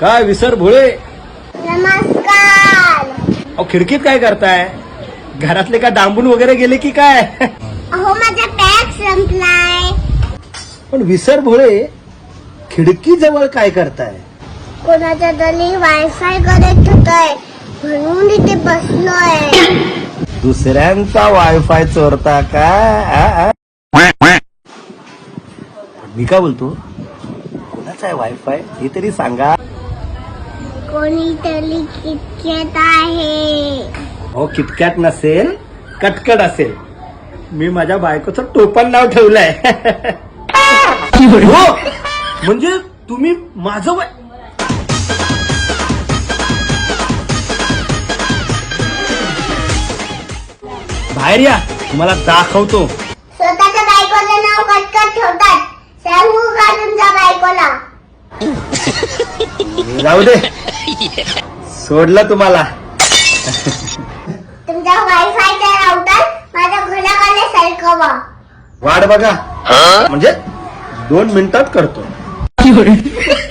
काय विसर भोळे? नमस्कार. अहो खिडकीत काय करताय? घरातले का डांबून वगैरे गेले की काय? अहो माझा पॅक संपलाय. पण विसर भोळे खिडकी जवळ काय करताय? कोणाच्या तरी वायफाय करत होतोय म्हणून इथे बसलोय. दुसऱ्यांचा वायफाय चोरता का आ, आ? मी काय बोलतो? कोणाचा आहे वायफाय हे तरी सांगा. कोणीतरी किचेत आहे. हो किटकॅट नसेल कटकट असेल. मी माझ्या बायकोचं टोपण नाव ठेवलंय. हो म्हणजे तुम्ही माझं बाहेर या तुम्हाला दाखवतो. स्वतःच्या बायकोचं नाव कटकट ठेवतात. सांगू काढून जा बायकोला. जाऊ दे. सोडलं तुम्हाला. माझ्या घराकडे सरकवा वाट बघा. म्हणजे दोन मिनिटात करतो.